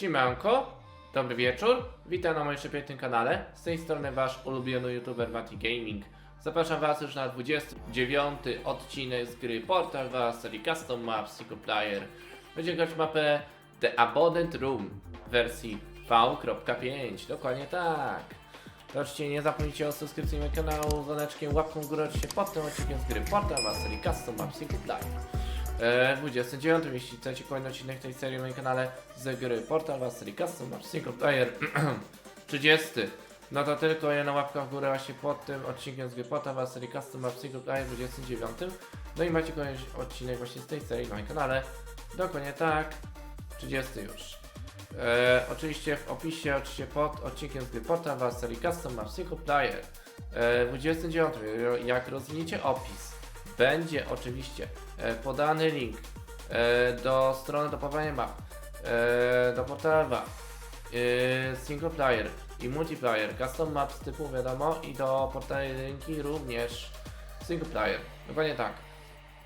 Siemanko, dobry wieczór, witam na moim przepięknym kanale. Z tej strony wasz ulubiony youtuber Mati Gaming. Zapraszam was już na 29 odcinek z gry Portal was serii Custom Maps Single Player. Będziemy grać mapę The Abandoned Room w wersji V.5, dokładnie tak. Oczywiście nie zapomnijcie o subskrypcji mojego kanału, dzwoneczkiem, łapką w górę oczywiście pod tym odcinkiem z gry Portal was serii Custom Maps Single Player. E, 29. Jeśli chcecie kolejny odcinek tej serii na moim kanale z gry Portal was serii Custom Maps Single Player 30. No to tylko jedna łapka w górę właśnie pod tym odcinkiem z gry Portal was serii Custom Maps Single Player 29. No i macie kolejny odcinek właśnie z tej serii na moim kanale. Dokładnie tak. 30 już. E, oczywiście w opisie, oczywiście pod odcinkiem z gry Portal was serii Custom Maps Single Player e, 29. Jak rozwiniecie opis, będzie oczywiście e, podany link e, do strony do pobrania map, e, do portala e, single player i multiplayer, custom maps typu wiadomo i do portala linki również single player. Dokładnie tak.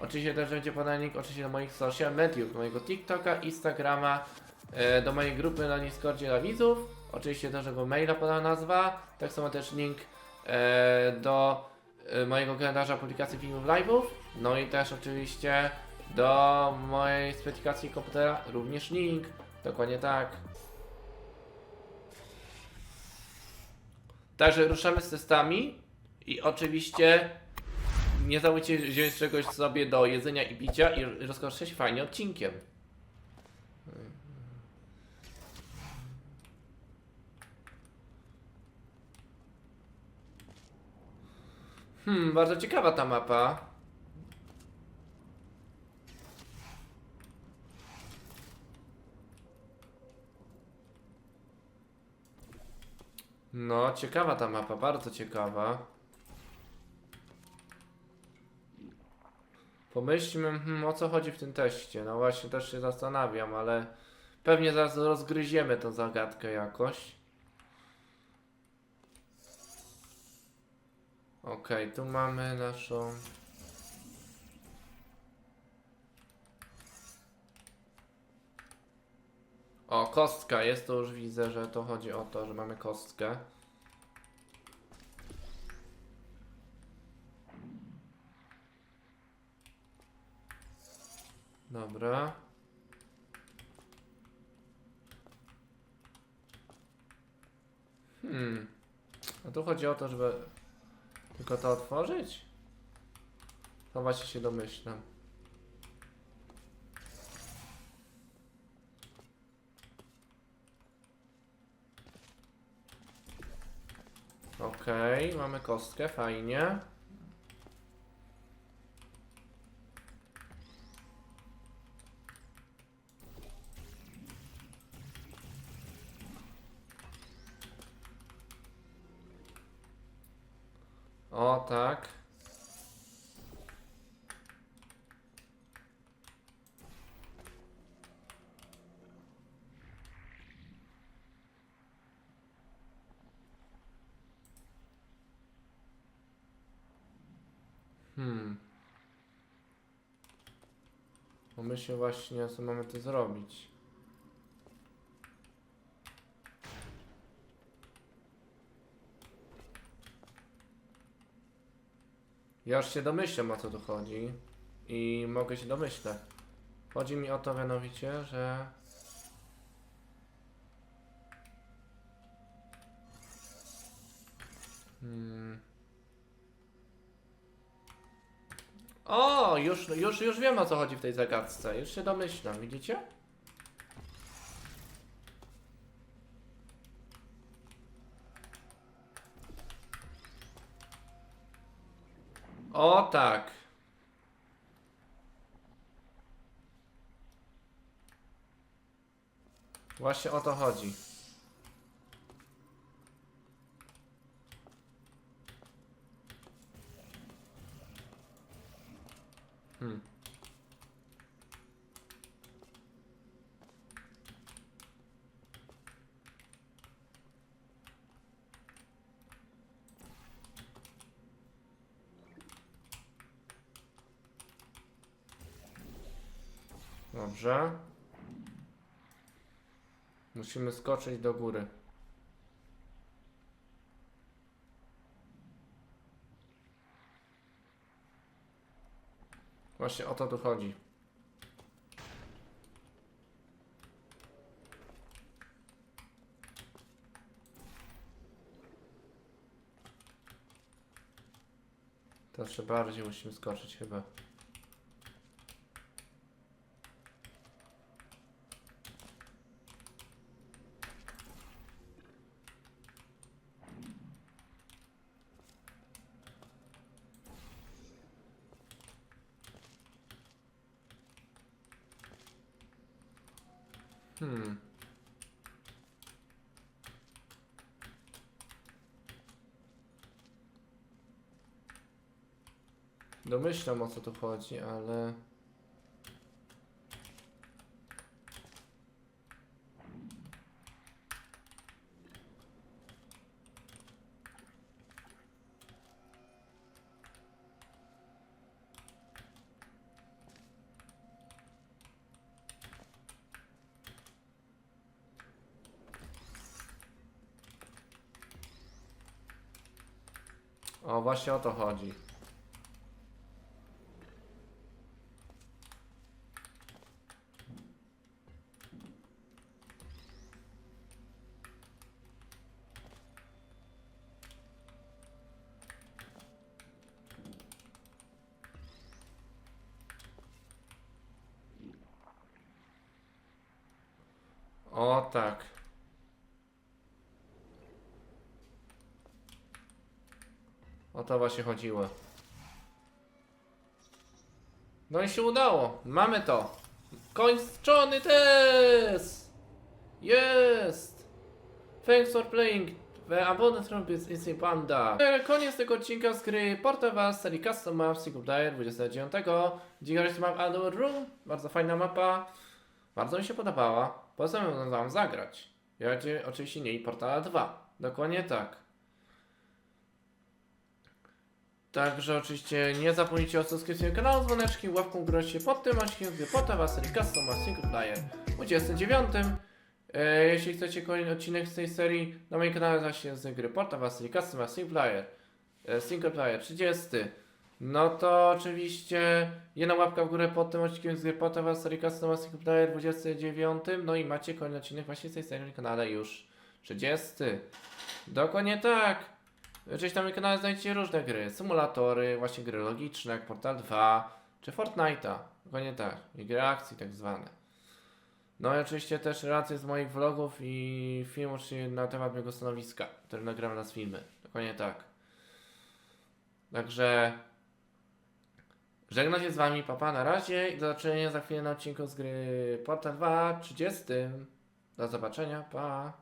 Oczywiście też będzie podany link oczywiście do moich social mediów, do mojego TikToka, Instagrama, do mojej grupy na Discordzie dla widzów. Oczywiście też do maila podana nazwa. Tak samo też link do mojego kalendarza publikacji filmów live'ów. No i też oczywiście do mojej specyfikacji komputera również link. Dokładnie tak. Także ruszamy z testami i oczywiście nie zabudźcie wziąć czegoś sobie do jedzenia i picia i rozkoszcie się fajnie odcinkiem. Hmm, bardzo ciekawa ta mapa. No, ciekawa ta mapa, bardzo ciekawa. Pomyślmy, hmm, o co chodzi w tym teście. No właśnie, też się zastanawiam, ale pewnie zaraz rozgryziemy tą zagadkę jakoś. Okej, tu mamy naszą. O, kostka jest, to już widzę, że to chodzi o to, że mamy kostkę. Dobra. Hmm. A tu chodzi o to, żeby tylko to otworzyć? To właśnie się domyślam. Okej, mamy kostkę, fajnie. O, tak. Hmm. Pomyślę właśnie, co mamy tu zrobić. Ja już się domyślam o co tu chodzi i mogę się domyśleć. Chodzi mi o to mianowicie, że hmm. O, już, już, już wiem o co chodzi w tej zagadce. Już się domyślam, widzicie? O tak. Właśnie o to chodzi. Dobrze. Musimy skoczyć do góry. Właśnie o to tu chodzi. To jeszcze bardziej musimy skoczyć chyba. Hmm. Domyślam o co tu chodzi, ale... O, właśnie o to chodzi. O tak. O to właśnie chodziło. No i się udało. Mamy to. Kończony test! Jest! Thanks for playing the Abundant Trumpets Insane Panda. E, Koniec tego odcinka z gry Portava serii Custom Map Single Player 29. Dziękuję Map Outdoor Room. Bardzo fajna mapa. Bardzo mi się podobała. Postanowiłem wam zagrać. Ja oczywiście nie i Portala 2. Dokładnie tak. Także oczywiście nie zapomnijcie o subskrypcji kanału, dzwoneczki, łapką się pod tym odcinkiem, gdy potem was serii Custom a Single Player 29. E, jeśli chcecie kolejny odcinek z tej serii, na moim kanale właśnie z gry Porta was serii Custom a Single Player, e, Single Player 30. No to oczywiście jedna łapka w górę pod tym odcinkiem z gry Porta was serii Custom a Single Player 29. No i macie kolejny odcinek właśnie z tej serii na kanale już 30. Dokładnie tak. Oczywiście na moim kanale znajdziecie różne gry, symulatory, właśnie gry logiczne, jak Portal 2, czy Fortnite'a, dokładnie tak, i gry akcji tak zwane. No i oczywiście też relacje z moich vlogów i film oczywiście na temat mojego stanowiska, który nagrałem nas filmy, dokładnie tak. Także żegnam się z wami, papa na razie i do zobaczenia za chwilę na odcinku z gry Portal 2 30. Do zobaczenia, pa.